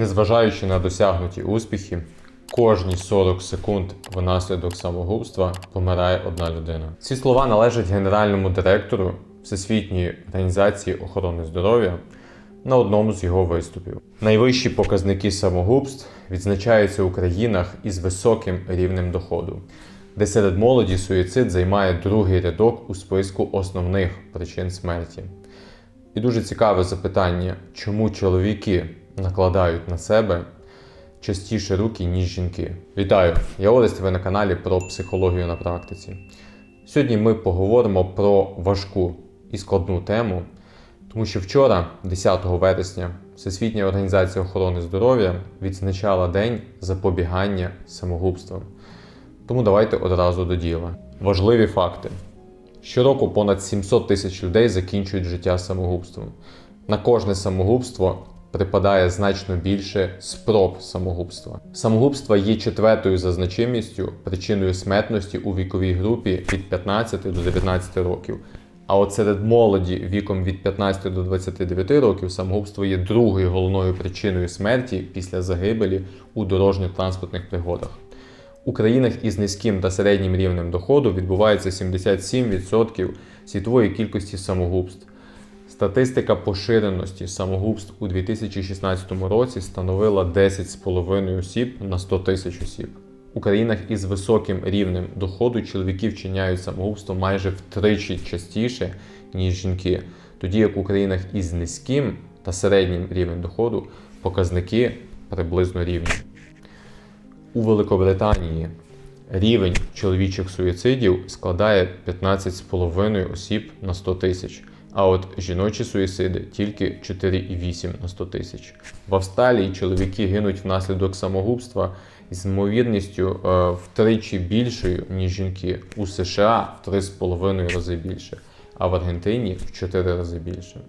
Незважаючи на досягнуті успіхи, кожні 40 секунд внаслідок самогубства помирає одна людина. Ці слова належать генеральному директору Всесвітньої організації охорони здоров'я на одному з його виступів. Найвищі показники самогубств відзначаються у країнах із високим рівнем доходу, де серед молоді суїцид займає другий рядок у списку основних причин смерті. І дуже цікаве запитання, чому чоловіки накладають на себе частіше руки, ніж жінки. Вітаю! Я Орест, ви на каналі про психологію на практиці. Сьогодні ми поговоримо про важку і складну тему, тому що вчора, 10 вересня, Всесвітня організація охорони здоров'я відзначала День запобігання самогубствам. Тому давайте одразу до діла. Важливі факти. Щороку понад 700 тисяч людей закінчують життя самогубством. На кожне самогубство припадає значно більше спроб самогубства. Самогубство є четвертою за значимістю причиною смертності у віковій групі від 15 до 19 років. А от серед молоді віком від 15 до 29 років самогубство є другою головною причиною смерті після загибелі у дорожньо-транспортних пригодах. У країнах із низьким та середнім рівнем доходу відбувається 77% світової кількості самогубств. Статистика поширеності самогубств у 2016 році становила 10,5 осіб на 100 тисяч осіб. У країнах із високим рівнем доходу чоловіки вчиняють самогубство майже втричі частіше, ніж жінки, тоді як у країнах із низьким та середнім рівнем доходу показники приблизно рівні. У Великобританії рівень чоловічих суїцидів складає 15,5 осіб на 100 тисяч, а от жіночі суїциди тільки 4,8 на 100 тисяч. В Австралії чоловіки гинуть внаслідок самогубства з ймовірністю е, втричі більшою, ніж жінки. У США в 3,5 рази більше, а в Аргентині в 4 рази більше.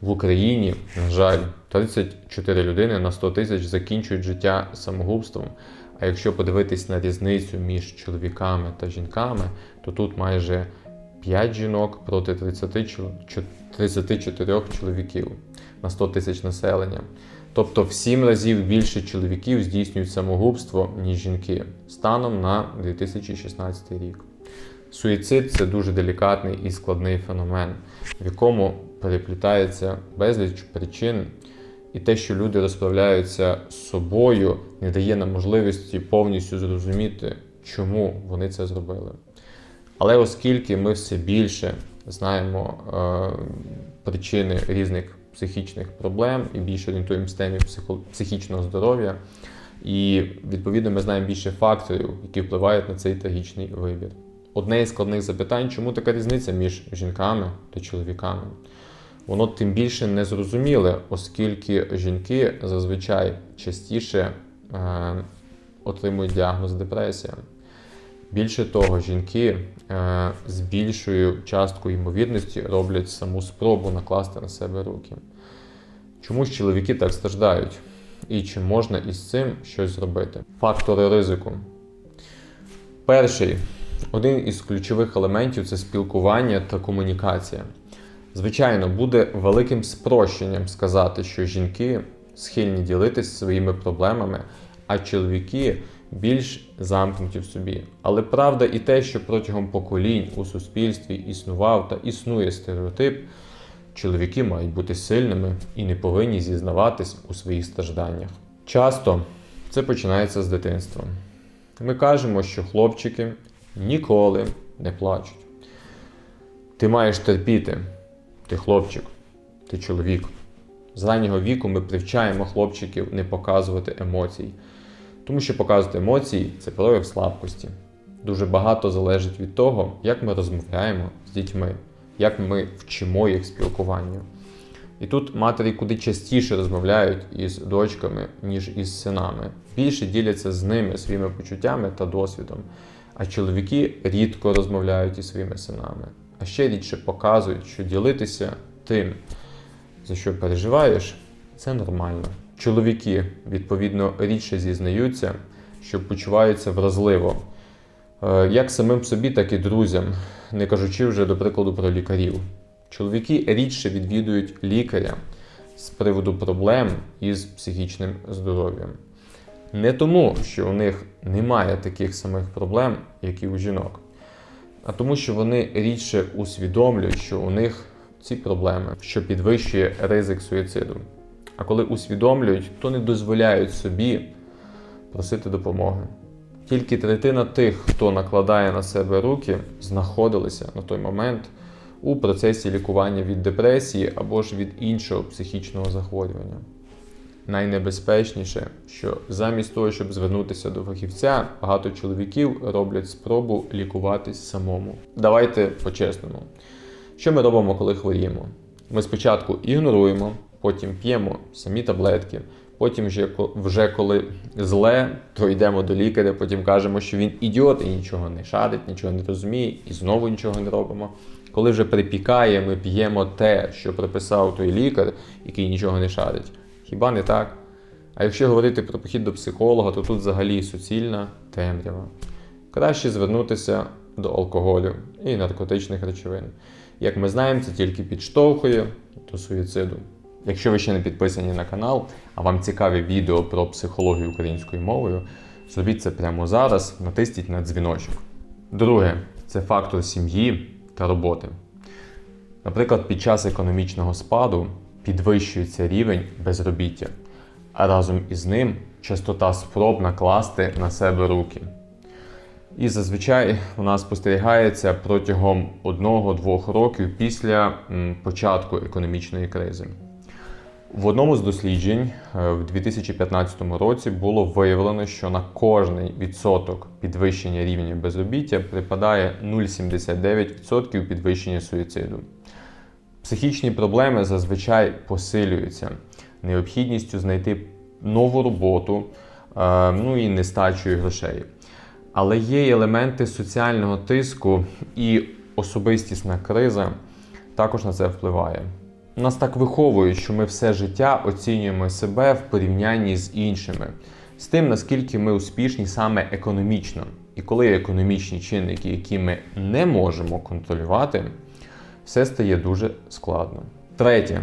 В Україні, на жаль, 34 людини на 100 тисяч закінчують життя самогубством. А якщо подивитись на різницю між чоловіками та жінками, то тут майже 5 жінок проти 30, чол- чо- 34 чоловіків на 100 тисяч населення. Тобто в 7 разів більше чоловіків здійснюють самогубство, ніж жінки, станом на 2016 рік. Суїцид це дуже делікатний і складний феномен, в якому переплітається безліч причин, і те, що люди розправляються з собою, не дає нам можливості повністю зрозуміти, чому вони це зробили. Але оскільки ми все більше знаємо е, причини різних психічних проблем і більше орієнтуємося в темі психічного здоров'я, і відповідно ми знаємо більше факторів, які впливають на цей трагічний вибір. Одне із складних запитань, чому така різниця між жінками та чоловіками? Воно тим більше не зрозуміле, оскільки жінки зазвичай частіше е, отримують діагноз депресія. Більше того, жінки е, з більшою часткою ймовірності роблять саму спробу накласти на себе руки. Чому ж чоловіки так страждають? І чи можна із цим щось зробити? Фактори ризику. Перший один із ключових елементів це спілкування та комунікація. Звичайно, буде великим спрощенням сказати, що жінки схильні ділитися своїми проблемами, а чоловіки більш замкнуті в собі. Але правда і те, що протягом поколінь у суспільстві існував та існує стереотип, чоловіки мають бути сильними і не повинні зізнаватись у своїх стражданнях. Часто це починається з дитинства. Ми кажемо, що хлопчики ніколи не плачуть. Ти маєш терпіти, ти хлопчик, ти чоловік. З раннього віку ми привчаємо хлопчиків не показувати емоцій, тому що показувати емоції це прояв слабкості. Дуже багато залежить від того, як ми розмовляємо з дітьми, як ми вчимо їх спілкуванню. І тут матері куди частіше розмовляють із дочками, ніж із синами. Більше діляться з ними своїми почуттями та досвідом. А чоловіки рідко розмовляють із своїми синами. А ще рідше показують, що ділитися тим, за що переживаєш, це нормально. Чоловіки, відповідно, рідше зізнаються, що почуваються вразливо, Е, як самим собі, так і друзям, не кажучи вже до прикладу про лікарів. Чоловіки рідше відвідують лікаря, з приводу проблем із психічним здоров'ям. Не тому, що у них немає таких самих проблем, як і у жінок, а тому, що вони рідше усвідомлюють, що у них ці проблеми, що підвищує ризик суїциду. А коли усвідомлюють, то не дозволяють собі просити допомоги. Тільки третина тих, хто накладає на себе руки, знаходилися на той момент у процесі лікування від депресії або ж від іншого психічного захворювання. Найнебезпечніше, що замість того, щоб звернутися до фахівця, багато чоловіків роблять спробу лікуватись самому. Давайте по-чесному. Що ми робимо, коли хворіємо? Ми спочатку ігноруємо, потім п'ємо самі таблетки, потім, вже, вже коли зле, то йдемо до лікаря, потім кажемо, що він ідіот і нічого не шарить, нічого не розуміє, і знову нічого не робимо. Коли вже припікає, ми п'ємо те, що приписав той лікар, який нічого не шарить. Хіба не так? А якщо говорити про похід до психолога, то тут взагалі суцільна темрява. Краще звернутися до алкоголю і наркотичних речовин. Як ми знаємо, це тільки підштовхує до суїциду. Якщо ви ще не підписані на канал, а вам цікаві відео про психологію українською мовою, зробіть це прямо зараз, натисніть на дзвіночок. Друге це фактор сім'ї та роботи. Наприклад, під час економічного спаду підвищується рівень безробіття, а разом із ним частота спроб накласти на себе руки. І зазвичай вона спостерігається протягом 1-2 років після початку економічної кризи. В одному з досліджень е, в 2015 році було виявлено, що на кожний відсоток підвищення рівня безробіття припадає 0,79% підвищення суїциду. Психічні проблеми зазвичай посилюються необхідністю знайти нову роботу, е, ну і нестачею грошей. Але є й елементи соціального тиску і особистісна криза також на це впливає. Нас так виховують, що ми все життя оцінюємо себе в порівнянні з іншими, з тим, наскільки ми успішні саме економічно. І коли економічні чинники, які ми не можемо контролювати, все стає дуже складно. Третє.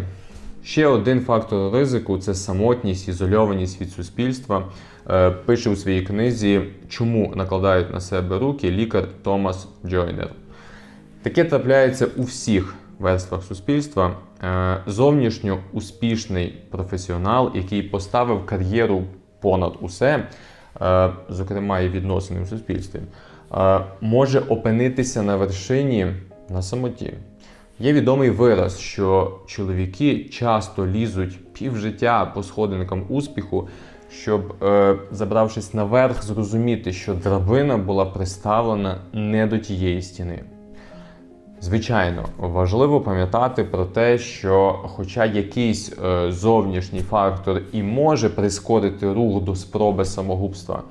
Ще один фактор ризику це самотність, ізольованість від суспільства. Е, Пише у своїй книзі, чому накладають на себе руки лікар Томас Джойнер. Таке трапляється у всіх верствах суспільства. Е, Зовнішньо успішний професіонал, який поставив кар'єру понад усе, е, зокрема і відносини в суспільстві, е, може опинитися на вершині на самоті. Є відомий вираз, що чоловіки часто лізуть півжиття по сходинкам успіху, щоб, забравшись наверх, зрозуміти, що драбина була приставлена не до тієї стіни. Звичайно, важливо пам'ятати про те, що, хоча якийсь е, зовнішній фактор і може прискорити рух до спроби самогубства,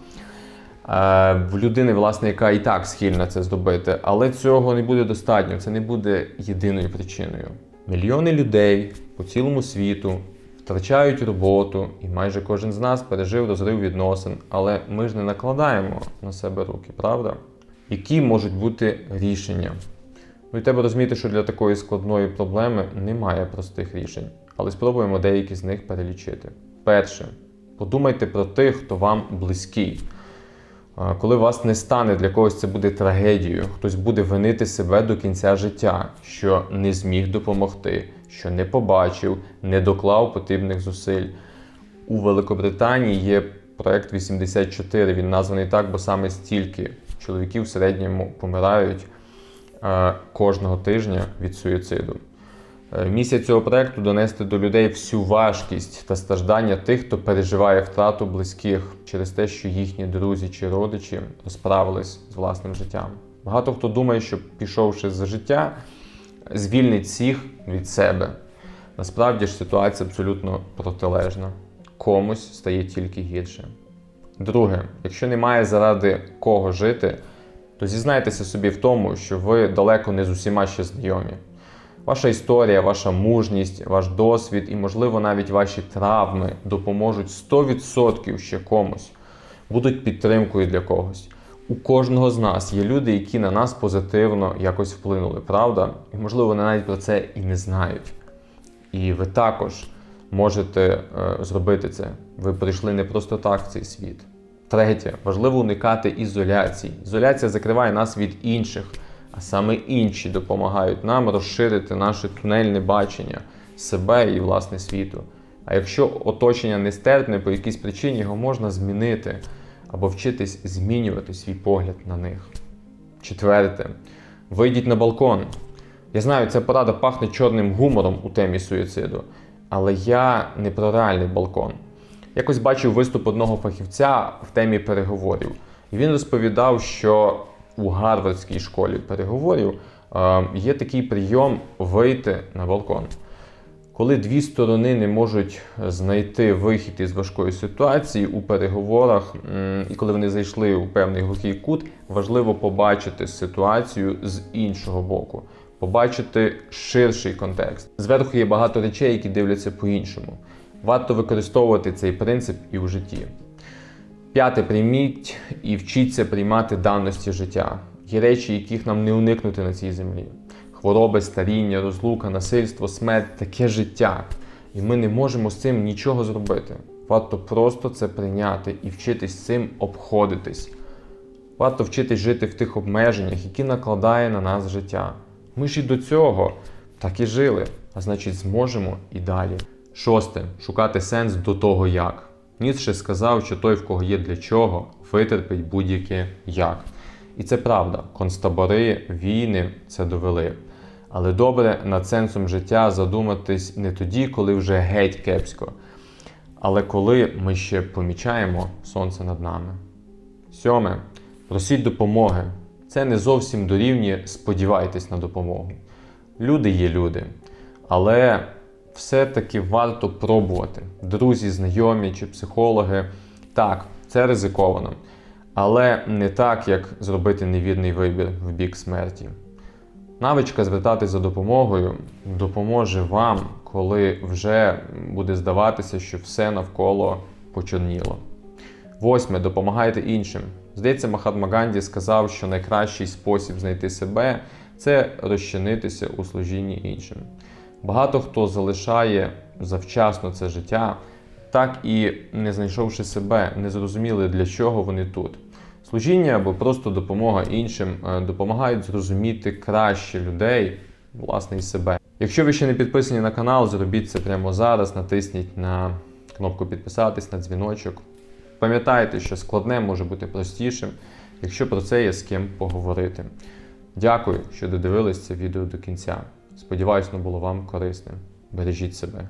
е, в людини, власне, яка і так схильна це зробити, але цього не буде достатньо, це не буде єдиною причиною. Мільйони людей по цілому світу втрачають роботу, і майже кожен з нас пережив розрив відносин, але ми ж не накладаємо на себе руки, правда? Які можуть бути рішення? Ну і треба розуміти, що для такої складної проблеми немає простих рішень, але спробуємо деякі з них перелічити. Перше, подумайте про тих, хто вам близький. Коли вас не стане, для когось це буде трагедією, хтось буде винити себе до кінця життя, що не зміг допомогти, що не побачив, не доклав потрібних зусиль. У Великобританії є проект 84, він названий так, бо саме стільки чоловіків в середньому помирають кожного тижня від суїциду. Е, Місія цього проекту донести до людей всю важкість та страждання тих, хто переживає втрату близьких через те, що їхні друзі чи родичі розправились з власним життям. Багато хто думає, що пішовши з життя, звільнить всіх від себе. Насправді ж ситуація абсолютно протилежна. Комусь стає тільки гірше. Друге, якщо немає заради кого жити, то зізнайтеся собі в тому, що ви далеко не з усіма ще знайомі. Ваша історія, ваша мужність, ваш досвід і, можливо, навіть ваші травми допоможуть 100% ще комусь, будуть підтримкою для когось. У кожного з нас є люди, які на нас позитивно якось вплинули, правда? І, можливо, вони навіть про це і не знають. І ви також можете е, зробити це. Ви прийшли не просто так в цей світ. Третє, важливо уникати ізоляції. Ізоляція закриває нас від інших, а саме інші допомагають нам розширити наше тунельне бачення себе і власне світу. А якщо оточення нестерпне по якійсь причині, його можна змінити або вчитись змінювати свій погляд на них. Четверте, вийдіть на балкон. Я знаю, ця порада пахне чорним гумором у темі суїциду, але я не про реальний балкон. Якось бачив виступ одного фахівця в темі переговорів, і він розповідав, що у Гарвардській школі переговорів е, є такий прийом вийти на балкон. Коли дві сторони не можуть знайти вихід із важкої ситуації у переговорах, і коли вони зайшли у певний глухий кут, важливо побачити ситуацію з іншого боку, побачити ширший контекст. Зверху є багато речей, які дивляться по-іншому. Варто використовувати цей принцип і у житті. П'яте, прийміть і вчіться приймати даності життя. Є речі, яких нам не уникнути на цій землі. Хвороби, старіння, розлука, насильство, смерть таке життя. І ми не можемо з цим нічого зробити. Варто просто це прийняти і вчитись цим обходитись. Варто вчитись жити в тих обмеженнях, які накладає на нас життя. Ми ж і до цього так і жили, а значить, зможемо і далі. Шосте шукати сенс до того як. Ніцше сказав, що той, в кого є для чого, витерпить будь-яке як. І це правда. Концтабори, війни це довели. Але добре над сенсом життя задуматись не тоді, коли вже геть кепсько, але коли ми ще помічаємо сонце над нами. Сьоме. Просіть допомоги. Це не зовсім дорівнює сподівайтесь на допомогу. Люди є люди, але все-таки варто пробувати. Друзі, знайомі чи психологи. Так, це ризиковано. Але не так, як зробити невірний вибір в бік смерті. Навичка звертатись за допомогою допоможе вам, коли вже буде здаватися, що все навколо почорніло. Восьме. Допомагайте іншим. Здається, Махатма Ганді сказав, що найкращий спосіб знайти себе це розчинитися у служінні іншим. Багато хто залишає завчасно це життя, так і не знайшовши себе, не зрозуміли, для чого вони тут. Служіння або просто допомога іншим е, допомагають зрозуміти краще людей, власне, і себе. Якщо ви ще не підписані на канал, зробіть це прямо зараз, натисніть на кнопку підписатись на дзвіночок. Пам'ятайте, що складне може бути простішим, якщо про це є з ким поговорити. Дякую, що додивились це відео до кінця. Сподіваюсь, воно було вам корисним. Бережіть себе.